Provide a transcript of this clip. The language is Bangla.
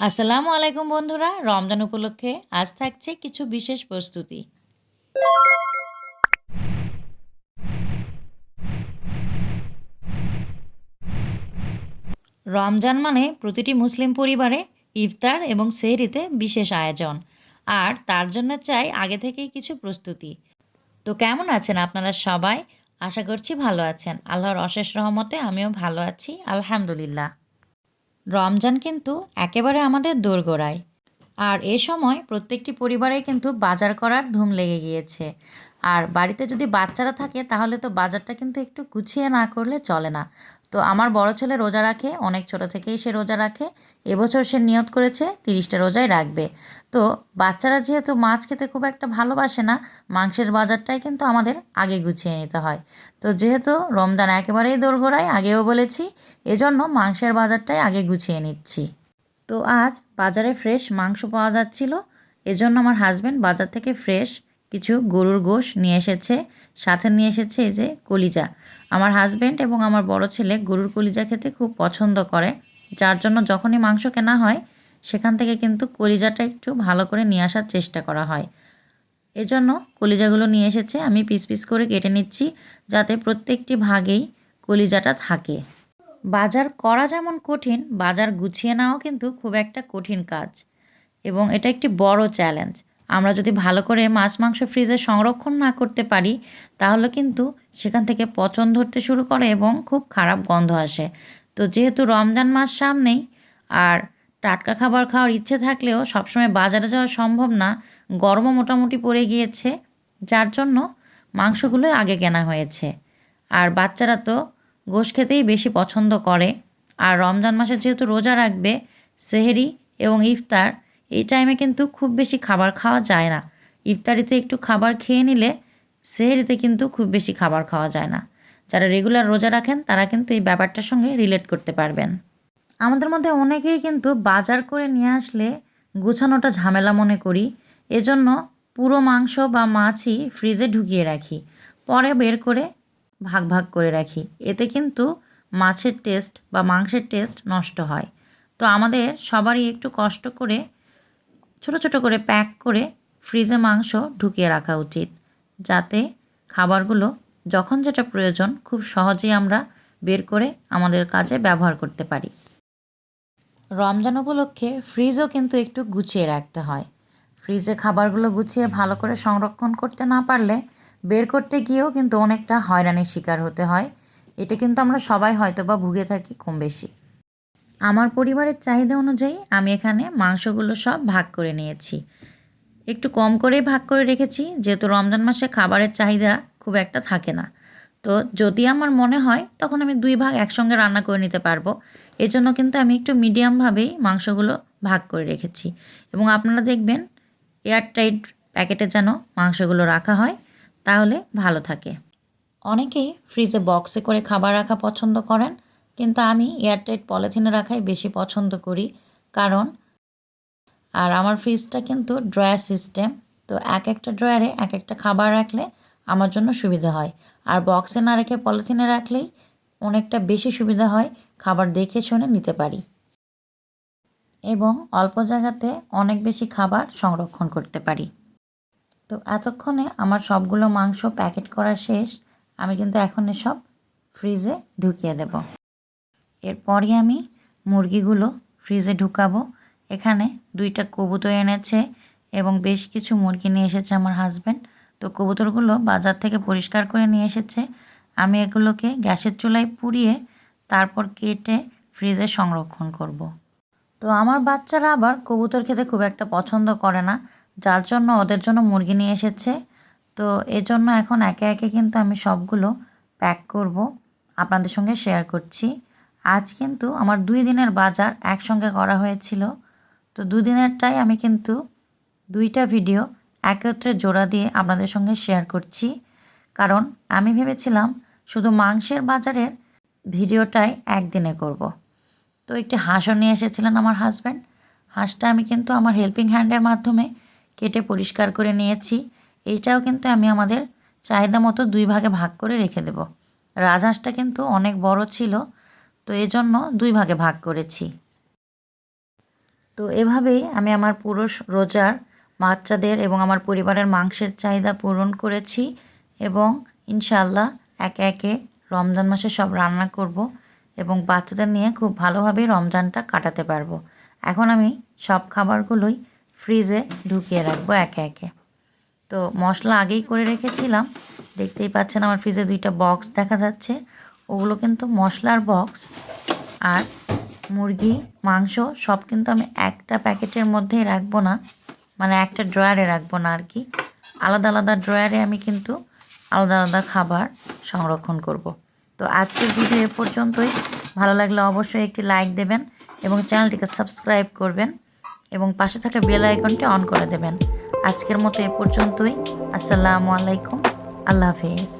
আসসালামু আলাইকুম বন্ধুরা, রমজান উপলক্ষে আজ থাকছে কিছু বিশেষ প্রস্তুতি। রমজান মানে প্রতিটি মুসলিম পরিবারে ইফতার এবং সেহরিতে বিশেষ আয়োজন, আর তার জন্য চাই আগে থেকেই কিছু প্রস্তুতি। তো কেমন আছেন আপনারা সবাই? আশা করছি ভালো আছেন। আল্লাহর অশেষ রহমতে আমিও ভালো আছি, আলহামদুলিল্লাহ। রমজান কিন্তু একেবারে আমাদের দোরগোড়ায়। আর এ সময় প্রত্যেকটি পরিবারে কিন্তু বাজার করার ধুম লেগে গিয়েছে। আর বাড়িতে যদি বাচ্চারা থাকে, তাহলে তো বাজারটা কিন্তু একটু গুছিয়ে না করলে চলে না। তো আমার বড় ছেলে রোজা রাখে, অনেক ছোট থেকেই সে রোজা রাখে। এবছর সে নিয়ত করেছে তিরিশটা রোজাই রাখবে। তো বাচ্চারা যেহেতু মাছ খেতে খুব একটা ভালোবাসে না, মাংসের বাজারটাই কিন্তু আমাদের আগে গুছিয়ে নিতে হয়। তো যেহেতু রমজান একেবারেই দোরগোড়ায়, আগেও বলেছি, এজন্য মাংসের বাজারটাই আগে গুছিয়ে নিচ্ছি। তো আজ বাজারে ফ্রেশ মাংস পাওয়া যাচ্ছিল, এজন্য আমার হাজব্যান্ড বাজার থেকে ফ্রেশ কিছু গরুর গোশ নিয়ে এসেছে, সাথে নিয়ে এসেছে এই যে কলিজা। আমার হাজব্যান্ড এবং আমার বড় ছেলে গরুর কলিজা খেতে খুব পছন্দ করে, যার জন্য যখনই মাংস কেনা হয়, সেখান থেকে কিন্তু কলিজাটা একটু ভালো করে নিয়ে আসার চেষ্টা করা হয়। এজন্য কলিজাগুলো নিয়ে এসেছে, আমি পিস পিস করে কেটে নিচ্ছি যাতে প্রত্যেকটি ভাগেই কলিজাটা থাকে। বাজার করা যেমন কঠিন, বাজার গুছিয়ে নেওয়াও কিন্তু খুব একটা কঠিন কাজ। এবং এটা একটি বড় চ্যালেঞ্জ আমরা যদি ভালো করে মাছ, মাংস ফ্রিজে সংরক্ষণ না করতে পারি, তাহলে কিন্তু সেখান থেকে পচন ধরতে শুরু করে এবং খুব খারাপ গন্ধ আসে। তো যেহেতু রমজান মাস সামনেই, আর টাটকা খাবার খাওয়ার ইচ্ছে থাকলেও সবসময় বাজারে যাওয়া সম্ভব না, গরমও মোটামুটি পড়ে গিয়েছে, যার জন্য মাংসগুলোই আগে কেনা হয়েছে। আর বাচ্চারা তো গোশ খেতেই বেশি পছন্দ করে। আর রমজান মাসে যেহেতু রোজা রাখবে, সেহেরি এবং ইফতার এই টাইমে কিন্তু খুব বেশি খাবার খাওয়া যায় না। ইফতারিতে একটু খাবার খেয়ে নিলে সেহেরিতে কিন্তু খুব বেশি খাবার খাওয়া যায় না। যারা রেগুলার রোজা রাখেন, তারা কিন্তু এই ব্যাপারটার সঙ্গে রিলেট করতে পারবেন। আমাদের মধ্যে অনেকেই কিন্তু বাজার করে নিয়ে আসলে গুছানোটা ঝামেলা মনে করি। এজন্য পুরো মাংস বা মাছই ফ্রিজে ঢুকিয়ে রাখি। পরে বের করে ভাগ ভাগ করে রাখি। এতে কিন্তু মাছের টেস্ট বা মাংসের টেস্ট নষ্ট হয়। তো আমাদের সবারই একটু কষ্ট করে ছোট ছোট করে প্যাক করে ফ্রিজে মাংস ঢুকিয়ে রাখা উচিত, যাতে খাবারগুলো যখন যেটা প্রয়োজন খুব সহজেই আমরা বের করে আমাদের কাজে ব্যবহার করতে পারি। রমজান উপলক্ষে ফ্রিজও কিন্তু একটু গুছিয়ে রাখতে হয়। ফ্রিজে খাবারগুলো গুছিয়ে ভালো করে সংরক্ষণ করতে না পারলে বের করতে গিয়েও কিন্তু অনেকটা হয়রানির শিকার হতে হয়। এটা কিন্তু আমরা সবাই হয়তো বা ভুগে থাকি কম বেশি। আমার পরিবারের চাহিদা অনুযায়ী আমি এখানে মাংসগুলো সব ভাগ করে নিয়েছি। একটু কম করেই ভাগ করে রেখেছি, যেহেতু রমজান মাসে খাবারের চাহিদা খুব একটা থাকে না। তো যদি আমার মনে হয়, তখন আমি দুই ভাগ একসঙ্গে রান্না করে নিতে পারব। এজন্য কিন্তু আমি একটু মিডিয়ামভাবেই মাংসগুলো ভাগ করে রেখেছি। এবং আপনারা দেখবেন, এয়ারটাইট প্যাকেটে যেন মাংসগুলো রাখা হয়, তাহলে ভালো থাকে। অনেকেই ফ্রিজে বক্সে করে খাবার রাখা পছন্দ করেন কিন্তু আমি এয়ারটাইট পলিথিনে রাখাই বেশি পছন্দ করি, কারণ আর আমার ফ্রিজটা কিন্তু ড্রয়ার সিস্টেম, তো এক একটা ড্রয়ারে এক একটা খাবার রাখলে আমার জন্য সুবিধা হয়। আর বক্সে না রেখে পলিথিনে রাখলেই অনেকটা বেশি সুবিধা হয়, খাবার দেখে শুনে নিতে পারি। এবং অল্প জায়গাতে অনেক বেশি খাবার সংরক্ষণ করতে পারি। তো এতক্ষণে আমার সবগুলো মাংস প্যাকেট করা শেষ, আমি কিন্তু এখন সব ফ্রিজে ঢুকিয়ে দেব। এরপরই আমি মুরগিগুলো ফ্রিজে ঢুকাবো। এখানে দুইটা কবুতর এনেছে এবং বেশ কিছু মুরগি নিয়ে এসেছে আমার হাজব্যান্ড তো কবুতরগুলো বাজার থেকে পরিষ্কার করে নিয়ে এসেছে। আমি এগুলোকে গ্যাসের চুলায় পুড়িয়ে তারপর কেটে ফ্রিজে সংরক্ষণ করব। তো আমার বাচ্চারা আবার কবুতর খেতে খুব একটা পছন্দ করে না, যার জন্য ওদের জন্য মুরগি নিয়ে এসেছে। তো এজন্য এখন একে একে কিন্তু আমি সবগুলো প্যাক করব। আপনাদের সঙ্গে শেয়ার করছি। আজ কিন্তু আমার দুই দিনের বাজার একসঙ্গে করা হয়েছিল। তো দুদিনেরটাই আমি কিন্তু দুইটা ভিডিও একত্রে জোড়া দিয়ে আপনাদের সঙ্গে শেয়ার করছি। কারণ আমি ভেবেছিলাম শুধু মাংসের বাজারের ভিডিওটাই একদিনে করব। তো একটি হাঁসও নিয়ে এসেছিলেন আমার হাজব্যান্ড হাঁসটা আমি কিন্তু আমার হেল্পিং হ্যান্ডের মাধ্যমে কেটে পরিষ্কার করে নিয়েছি। এইটাও কিন্তু আমি আমাদের চাহিদা মতো দুই ভাগে ভাগ করে রেখে দেব। রাজহাঁসটা কিন্তু অনেক বড় ছিল। তো এজন্য দুই ভাগে ভাগ করেছি। তো এভাবেই আমি আমার পুরো রোজার বাচ্চাদের এবং আমার পরিবারের মাংসের চাহিদা পূরণ করেছি এবং ইনশাল্লাহ একে একে রমজান মাসে সব রান্না করব এবং বাচ্চাদের নিয়ে খুব ভালোভাবেই রমজানটা কাটাতে পারব। এখন আমি সব খাবারগুলোই ফ্রিজে ঢুকিয়ে রাখব একে একে। তো মশলা আগেই করে রেখেছিলাম, দেখতেই পাচ্ছেন আমার ফ্রিজে দুইটা বক্স দেখা যাচ্ছে। ওগুলো কিন্তু মশলার বক্স আর মুরগি, মাংস সব কিন্তু আমি একটা প্যাকেটের মধ্যেই রাখব না। মানে একটা ড্রয়ারে রাখব না আর কি আলাদা আলাদা ড্রয়ারে আমি কিন্তু আলাদা আলাদা খাবার সংরক্ষণ করব। তো আজকের ভিডিও এ পর্যন্তই। ভালো লাগলে অবশ্যই একটি লাইক দেবেন এবং চ্যানেলটিকে সাবস্ক্রাইব করবেন এবং পাশে থাকা বেল আইকনটি অন করে দেবেন। আজকের মতো এ পর্যন্তই। আসসালামু আলাইকুম। আল্লাহ হাফিজ।